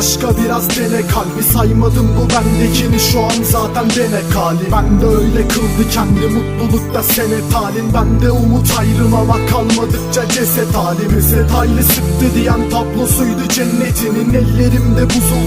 aşka biraz dene. Kalbi Saymadım bu bendekini şu an zaten denek hali Ben de öyle kıldı kendi mutlulukta senet halin Bende umut ayrılama kalmadıkça ceset. Halimize Taylı sıktı diyen tablosuydu cennetinin Ellerimde buzul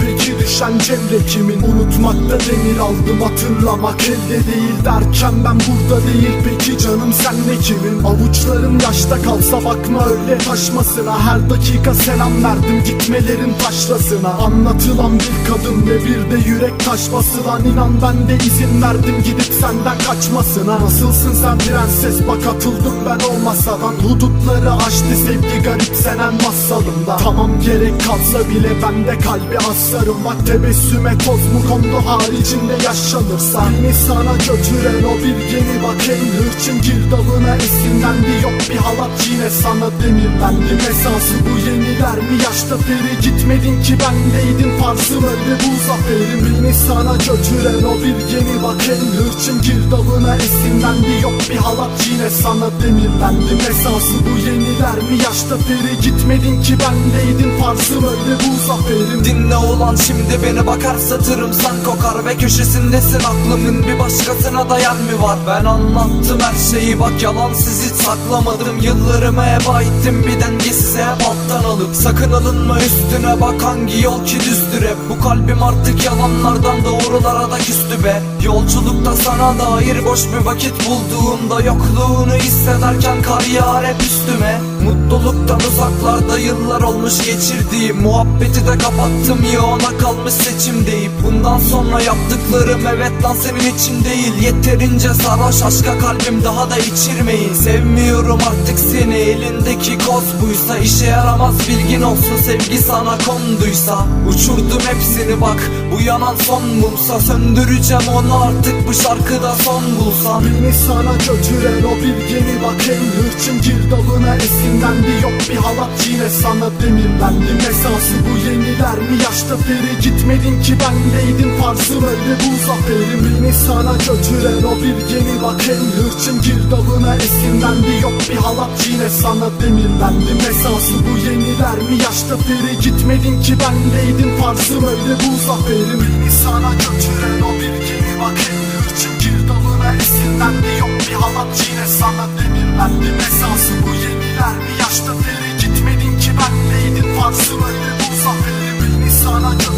peki düşen cemre kimin? Unutmakta demir aldım hatırlamak elde değil derken ben burada değil. Peki canım sen ne kimin? Avuçlarım yaşta kalsa bakma öyle taşmasına. Her dakika selam verdim gitmelerin taşlasına. Anlatılan bir kadın ve bir de yürek taş basılan inan ben de izin verdim gidip senden kaçmasına. Nasılsın sen prenses? Bak atıldım ben o masadan. Hudutları aştı sevgi garipsenen masalımda Tamam gerek kalsa bile bende kalbi aslarım Bak tebessüme toz mu kondu haricinde yaşanırsa? Beni sana götüren o bir gemi bak en hırçın girdabına esinlendi Yok. Bir halat yine sana demirlendim Esası bu yeniler mi yaşta peri gitmedin ki bendeydin Farzım öyle bu zaferim Beni sana götüren o bir gemi bak en hırçın girdabına esinlendi Yok bir halat yine sana demirlendim Esası bu yeniler mi yaşta peri gitmedin ki bendeydin Farzım öyle bu zaferim Dinle olan şimdi beni bakar satırım. Sen kokar Ve köşesindesin. Aklımın bir başkasına da yer mi var? Ben anlattım her şeyi. Bak yalan sizi saklamadım. Yıllarımı heba ettim. Bir dengesiz alttan alıp Sakın alınma üstüne bak hangi yol ki düzdür hep Bu kalbim artık yalanlardan doğrulara da küstü be. Yolculukta sana dair boş bir vakit bulduğumda Yokluğunu hissederken kar yağar hep üstüme. Mutluluktan uzaklarda yıllar olmuş geçirdiğim Muhabbeti de kapattım ya ona kalmış seçim deyip Bundan sonra yaptıklarım evet lan senin için değil. Yeterince sarhoş aşka kalbim daha da içirmeyin. Sevmiyorum artık seni elindeki koz buysa işe yaramaz bilgin olsun sevgi sana konduysa Uçurdum hepsini bak bu yanan son mumsa Söndüreceğim onu artık bu şarkıda son bulsam Beni sana götüren o bir gemi bak en hırçın girdabına esinlendi Yok bir halat yine sana demirlendim Esası. Bu yeniler mi yaşta peri gitmedin ki bendeydin Farzım öyle bu zaferim Beni sana götüren o bir gemi bak en hırçın girdabına esinlendi Yok bir halat yine sana demirlendim Esası. Bu yeniler mi yaşta peri gitmedin ki bendeydin Farzım. Öyle bu zaferim Beni sana götüren o bir gemi bak en hırçın girdabına esinlendi Yok bir halat. Yine sana demirlendim Esası bu yeniler mi yaşta peri gitmedin ki bendeydin Farzım. Öyle bu zaferim Beni sana götüren